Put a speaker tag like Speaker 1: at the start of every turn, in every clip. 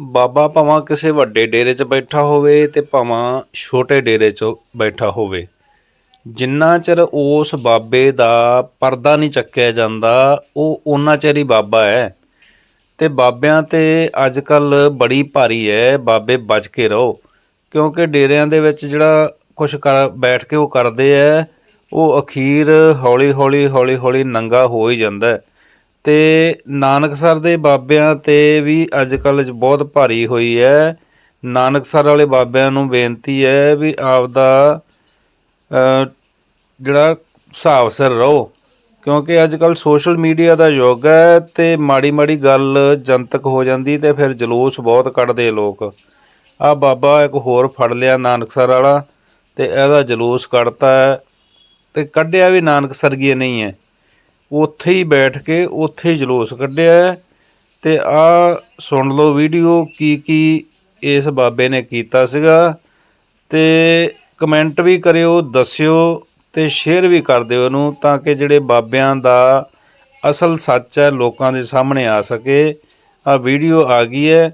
Speaker 1: ਬਾਬਾ ਭਾਵੇਂ ਕਿਸੇ ਵੱਡੇ ਡੇਰੇ 'ਚ ਬੈਠਾ ਹੋਵੇ ਤੇ ਭਾਵੇਂ ਛੋਟੇ ਡੇਰੇ 'ਚ ਬੈਠਾ ਹੋਵੇ। ਜਿੰਨਾ ਚਿਰ ਉਸ ਬਾਬੇ ਦਾ ਪਰਦਾ ਨਹੀਂ ਚੱਕਿਆ ਜਾਂਦਾ, ਉਹ ਉਹਨਾਂ ਚਿਰ ਹੀ ਬਾਬਾ ਹੈ। ਤੇ ਬਾਬਿਆਂ ਤੇ ਅੱਜ ਕੱਲ ਬੜੀ ਭਾਰੀ ਹੈ, ਬਾਬੇ ਬਚ ਕੇ ਰਹੋ। ਕਿਉਂਕਿ ਡੇਰਿਆਂ ਦੇ ਵਿੱਚ ਜਿਹੜਾ ਕੁਝ ਕਰ, ਬੈਠ ਕੇ ਉਹ ਕਰਦੇ ਆ ਉਹ ਅਖੀਰ ਹੌਲੀ ਹੌਲੀ ਹੌਲੀ ਹੌਲੀ ਨੰਗਾ ਹੋ ਹੀ ਜਾਂਦਾ ਤੇ ਨਾਨਕਸਰ ਦੇ ਬਾਬਿਆਂ ਤੇ ਵੀ ਅੱਜ ਕੱਲ੍ਹ ਬਹੁਤ ਭਾਰੀ ਹੋਈ ਹੈ। ਨਾਨਕਸਰ ਵਾਲੇ ਬਾਬਿਆਂ ਨੂੰ ਬੇਨਤੀ ਹੈ ਵੀ ਆਪਦਾ ਅਹ, ਜਿਹੜਾ ਹਿਸਾਬ ਸਿਰ ਰਹੋ। ਕਿਉਂਕਿ ਅੱਜ ਕੱਲ ਸੋਸ਼ਲ ਮੀਡੀਆ ਦਾ ਯੁੱਗ ਹੈ ਤੇ ਮਾੜੀ ਮਾੜੀ ਗੱਲ ਜਨਤਕ ਹੋ ਜਾਂਦੀ ਤੇ ਫਿਰ ਜਲੂਸ ਬਹੁਤ ਕੱਢਦੇ ਲੋਕ। ਆ ਬਾਬਾ ਇੱਕ ਹੋਰ ਫੜ ਲਿਆ ਨਾਨਕਸਰ ਵਾਲਾ ਤੇ ਇਹਦਾ ਜਲੂਸ ਕੱਢਤਾ ਹੈ ਤੇ ਕੱਢਿਆ ਵੀ ਨਾਨਕਸਰਗੀਏ ਨਹੀਂ ਹੈ। ਉੱਥੇ ਹੀ ਬੈਠ ਕੇ ਉੱਥੇ ਹੀ ਜਲੂਸ ਕੱਢਿਆ ਹੈ ਤੇ ਆ ਸੁਣ ਲਓ ਵੀਡੀਓ ਕੀ ਕੀ ਇਸ ਬਾਬੇ ਨੇ ਕੀਤਾ ਸੀਗਾ ਤੇ ਕਮੈਂਟ ਵੀ ਕਰਿਓ, ਦੱਸਿਓ ਤੇ ਸ਼ੇਅਰ ਵੀ ਕਰ ਦਿਓ ਇਹਨੂੰ ਤਾਂ ਕਿ ਜਿਹੜੇ ਬਾਬਿਆਂ ਦਾ ਅਸਲ ਸੱਚ ਹੈ ਲੋਕਾਂ ਦੇ ਸਾਹਮਣੇ ਆ ਸਕੇ। ਆ ਵੀਡੀਓ ਆ ਗਈ ਹੈ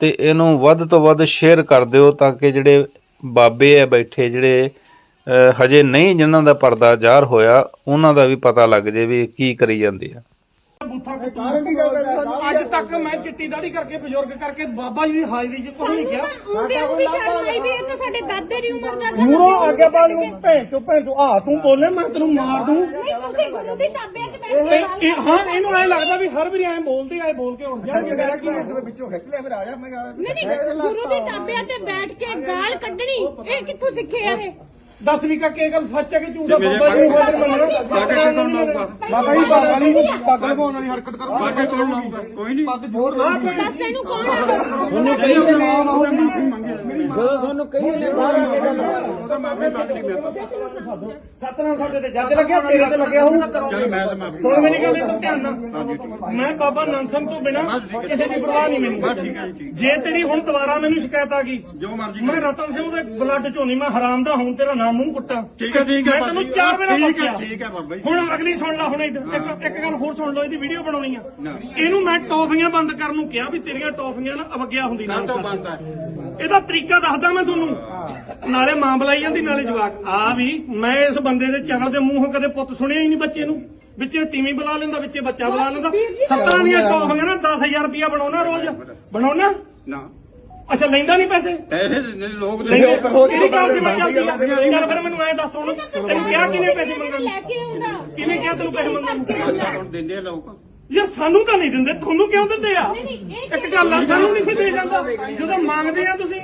Speaker 1: ਤੇ ਇਹਨੂੰ ਵੱਧ ਤੋਂ ਵੱਧ ਸ਼ੇਅਰ ਕਰ ਦਿਓ ਤਾਂ ਕਿ ਜਿਹੜੇ ਬਾਬੇ ਹੈ ਬੈਠੇ ਜਿਹੜੇ ਹਜੇ ਨਹੀਂ ਜਿਨ੍ਹਾਂ ਦਾ ਪਰਦਾ ਜ਼ਾਹਰ ਹੋਇਆ ਉਹਨਾਂ ਦਾ ਵੀ ਪਤਾ ਲੱਗ ਜੇ ਵੀ ਕੀ ਕਰੀ ਜਾਂਦੇ ਆ।
Speaker 2: ਅੱਜ ਤੱਕ ਮੈਂ ਚਿੱਟੀ ਦਾੜੀ ਕਰਕੇ ਬਜ਼ੁਰਗ ਕਰਕੇ ਬਾਬਾ ਜੀ ਦੀ ਹਾਜ਼ਰੀ 'ਚ ਕੁਝ ਨਹੀਂ ਕਿਹਾ।
Speaker 3: ਉਹਦੇ ਉਹ ਵੀ ਸ਼ਰਮ ਆਈ ਵੀ ਇਹ ਤਾਂ ਸਾਡੇ ਦਾਦੇ ਦੀ ਉਮਰ ਦਾ
Speaker 2: ਮੂਰੋਂ ਅੱਗੇ ਬਾਲ ਨੂੰ ਭੈਣ ਚੋ ਭੈਣ ਚੋ ਆ ਤੂੰ ਬੋਲੇ ਮੈਂ ਤੈਨੂੰ ਮਾਰ ਦੂੰ।
Speaker 3: ਨਹੀਂ ਤੁਸੀਂ ਗੁਰੂ ਦੀ ਤਾਬਿਆਂ 'ਚ ਬੈਠ ਕੇ
Speaker 2: ਇਹ- ਇਹ- ਹਾਂ ਇਹਨੂੰ ਐ ਲੱਗਦਾ ਵੀ ਹਰ ਵਾਰੀ ਐ ਬੋਲਦੇ ਐ ਬੋਲ ਕੇ ਉੱਠ ਜਾਣਗੇ?
Speaker 4: ਵਿੱਚੋਂ ਖਿੱਚ ਲਿਆ ਫਿਰ ਆ ਜਾ ਮੈਂ
Speaker 3: ਨਹੀਂ ਨਹੀਂ ਗੁਰੂ ਦੀ ਤਾਬਿਆਂ ਤੇ ਬੈਠ ਕੇ ਗਾਲ ਕੱਢਣੀ ਇਹ ਕਿੱਥੋਂ ਸਿੱਖਿਆ ਇਹ?
Speaker 2: ਦੱਸ ਵੀ ਕਾ ਕੀ ਗੱਲ ਸੱਚ ਹੈ ਕਿ ਝੂਠ ਹੈ ਬਾਬਾ ਜੀ ਨੂੰ ਹਾਜ਼ਰ ਮੰਨਣਾ
Speaker 4: ਬਾਬਾ ਜੀ ਬਾਬਾ ਜੀ ਪੱਗ ਲਵਾਉਣ ਵਾਲੀ ਹਰਕਤ ਕਰੋ
Speaker 5: ਬਾਕੀ ਕੌਣ ਲਾਊਗਾ ਕੋਈ ਨਹੀਂ
Speaker 4: ਪੱਗ ਜ਼ੋਰ ਲਾ
Speaker 3: ਦੱਸ ਤੈਨੂੰ ਕੌਣ ਆ
Speaker 4: ਤੁਹਾਨੂੰ ਕਹੀ ਤੇ ਆਉਂਦਾ ਮਾਫੀ ਮੰਗੇ ਜਦੋਂ ਤੁਹਾਨੂੰ ਕਹੀ ਤੇ ਬਾਹਰ ਆ ਕੇ ਗੱਲ
Speaker 5: ਉਹਦਾ ਮਾਫੀ ਮੰਗ ਲਈ ਮੇਰੇ ਤੋਂ
Speaker 2: ਸਤਨਾਮ ਸਾਡੇ ਤੇ ਜੱਜ ਲੱਗਿਆ ਤੇਰੇ ਤੇ ਲੱਗਿਆ ਹੋਊ
Speaker 5: ਚਲ ਮੈਂ ਤਾਂ ਮਾਫੀ
Speaker 2: ਸੁਣ ਮੇਰੀ ਗੱਲ ਇਹ ਤਾਂ ਧਿਆਨ ਨਾਲ ਮੈਂ ਬਾਬਾ ਨਨਸਨ ਤੋਂ ਬਿਨਾ ਕਿਸੇ ਦੀ ਪਰਵਾਹ ਨਹੀਂ ਮੈਨੂੰ
Speaker 5: ਜੇ
Speaker 2: ਤੇਰੀ ਹੁਣ ਦੁਬਾਰਾ ਮੈਨੂੰ ਸ਼ਿਕਾਇਤ ਆ ਗਈ
Speaker 5: ਜੋ ਮਰਜ਼ੀ
Speaker 2: ਮੈਂ ਰਤਨ ਸਿੰਘ ਦੇ ਬਲੱਡ ਚੋਂ ਨਹੀਂ ਮੈਂ ਹਰਾਮ ਦਾ ਹੁਣ ਤੇਰਾ ਨਾਮ ਮੂੰਹ ਕੁੱਟਾਂ।
Speaker 5: ਠੀਕ ਹੈ ਠੀਕ ਹੈ
Speaker 2: ਮੈਂ ਤੈਨੂੰ ਚਾਰ ਵੇਲਾ
Speaker 5: ਠੀਕ ਹੈ
Speaker 2: ਬਖਸ਼ਿਆ
Speaker 5: ਠੀਕ ਹੈ ਬਾਬਾ ਜੀ
Speaker 2: ਹੁਣ ਅਗਲੀ ਸੁਣ ਲੈ ਹੁਣ ਇੱਧਰ। ਇੱਕ ਇੱਕ ਗੱਲ ਹੋਰ ਸੁਣ ਲਓ ਇਹਦੀ ਵੀਡੀਓ ਬਣਾਉਣੀ ਆ। ਇਹਨੂੰ ਮੈਂ ਟੌਫੀਆਂ ਬੰਦ ਕਰਨ ਨੂੰ ਕਿਹਾ ਵੀ ਤੇਰੀਆਂ ਟੌਫੀਆਂ ਨਾ ਅਵਗਿਆ ਹੁੰਦੀ
Speaker 5: ਨਾ
Speaker 2: ਨਾ
Speaker 5: ਤਾਂ ਬੰਦ ਹੈ
Speaker 2: ਇਹਦਾ ਤਰੀਕਾ ਦੱਸਦਾ ਮੈਂ ਤੁਹਾਨੂੰ। ਨਾਲੇ ਮਾਂ ਬੁਲਾਈ ਜਾਂਦੀ ਨਾਲੇ ਜਵਾਕ। ਆ ਵੀ ਮੈਂ ਇਸ ਬੰਦੇ ਦੇ ਚਗਲ ਦੇ ਮੂੰਹੋਂ ਕਦੇ ਪੁੱਤ ਸੁਣਿਆ ਹੀ ਨਹੀਂ ਬੱਚੇ ਨੂੰ। ਵਿੱਚੇ ਤੀਵੀਂ ਬੁਲਾ ਲੈਂਦਾ ਵਿੱਚੇ ਬੱਚਾ ਬੁਲਾ ਲੈਂਦਾ। ਸੱਤਾਂ ਦੀਆਂ ਟੌਫੀਆਂ ਨਾ 10000 ਰੁਪਇਆ ਬਣਾਉਣਾ ਰੋਜ਼। ਬਣਾਉਣਾ?
Speaker 5: ਨਾ।
Speaker 2: ਅੱਛਾ ਲੈਂਦਾ ਨਹੀਂ ਪੈਸੇ?
Speaker 5: ਪੈਸੇ ਦਿੰਦੇ ਨੇ ਲੋਕ ਦੇ
Speaker 2: ਲੈਂਦੇ ਕਿਹੜੀ ਗੱਲ ਸੀ? ਮੈਂ ਚੱਲਦੀ ਆ ਫਿਰ ਮੈਨੂੰ ਐ ਦੱਸ ਹੁਣ ਤੈਨੂੰ ਕਿਹਾ ਕਿਨੇ ਪੈਸੇ ਮੰਗਣ
Speaker 3: ਲੈ ਕੇ ਆਉਂਦਾ?
Speaker 2: ਕਿਹਨੇ ਕਿਹਾ ਤੈਨੂੰ ਪੈਸੇ ਮੰਗਣ ਨੂੰ?
Speaker 5: ਹੁਣ ਦਿੰਦੇ ਆ ਲੋਕ।
Speaker 2: ਯਾਰ ਸਾਨੂੰ ਤਾਂ ਨਹੀਂ ਦਿੰਦੇ ਤੁਹਾਨੂੰ ਕਿਉਂ ਦਿੰਦੇ ਆ? ਇੱਕ ਗੱਲ ਆ ਸਾਨੂੰ ਨਹੀਂ ਦੇ ਜਾਂਦਾ। ਜਦੋਂ ਮੰਗਦੇ ਆ ਤੁਸੀਂ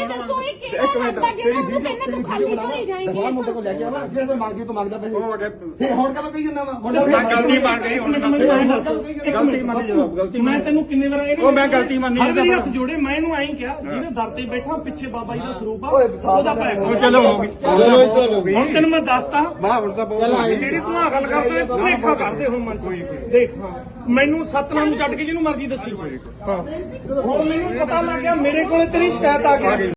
Speaker 3: ਇਹ ਦੱਸੋ ਇਹ ਕਿਹੜਾ ਰੱਬਾ ਜਿਹੜਾ ਤੂੰ ਕਹਿੰਦਾ ਤੂੰ ਖਾਲੀ ਚਲੀ ਜਾਏਂਗੀ
Speaker 4: ਦਵਾ ਮੁੰਡੇ ਕੋਲ ਲੈ ਕੇ ਆਵਾ ਜਿਹੜੇ ਮੰਗੀ ਤੂੰ ਮੰਗਦਾ ਪੈਸੇ।
Speaker 5: ਉਹ ਅਗੇ
Speaker 4: ਫਿਰ ਹੁਣ ਕਦੋਂ ਕਹੀ ਜਾਂਦਾ ਵਾ? ਮੁੰਡਾ
Speaker 5: ਮੈਂ ਗਲਤੀ ਮੰਨ ਗਈ ਹੁਣ
Speaker 2: ਮੈਨੂੰ ਐਂ ਦੱਸ
Speaker 5: ਗਲਤੀ ਮੰਨੀ ਜਵਾਬ ਗਲਤੀ
Speaker 2: ਮੈਂ ਤੈਨੂੰ ਕਿੰਨੇ ਵਾਰ ਇਹਨੂੰ
Speaker 5: ਉਹ ਮੈਂ ਗਲਤੀ ਮੰਨੀ
Speaker 2: ਹਰ ਵਾਰੀ
Speaker 5: ਜਾਂਦਾ
Speaker 2: ਹੱਥ ਜੋੜੇ ਮੈਂ ਇਹਨੂੰ ਐਂ ਕਿਹਾ ਜਿਹਨੇ ਦਰ ਤੇ ਬੈਠਾ ਪਿੱਛੇ ਬਾਬਾ ਜੀ ਦਾ ਸਰੂਪ ਆ
Speaker 4: ਓਏ
Speaker 2: ਉਹਦਾ ਭੈ
Speaker 5: ਉਹ ਚਲੋ ਹੋ ਗਈ। ਚਲੋ ਹੋ ਗਈ
Speaker 2: ਹੁਣ ਤੈਨੂੰ ਮੈਂ ਦੱਸਤਾ
Speaker 5: ਵਾਹ ਹੁਣ ਤਾਂ ਬਹੁਤ
Speaker 2: ਜਿਹੜੀ ਤੂੰ ਆ ਗੱਲ ਕਰਦੇ ਭੁਲੇਖਾ ਕਰਦੇ ਹੁਣ ਮਨ ਦੇਖ ਮੈਨੂੰ ਸਤਨਾਮ ਛੱਡ ਕੇ ਜਿਹਨੂੰ ਮਰਜ਼ੀ ਦੱਸੀ। ਹਾਂ। ਹੁਣ ਮੈਨੂੰ ਪਤਾ ਲੱਗ ਗਿਆ ਮੇਰੇ ਕੋਲੇ ਤੇਰੀ ਸ਼ਿਕਾਇਤ ਆ ਗਈ।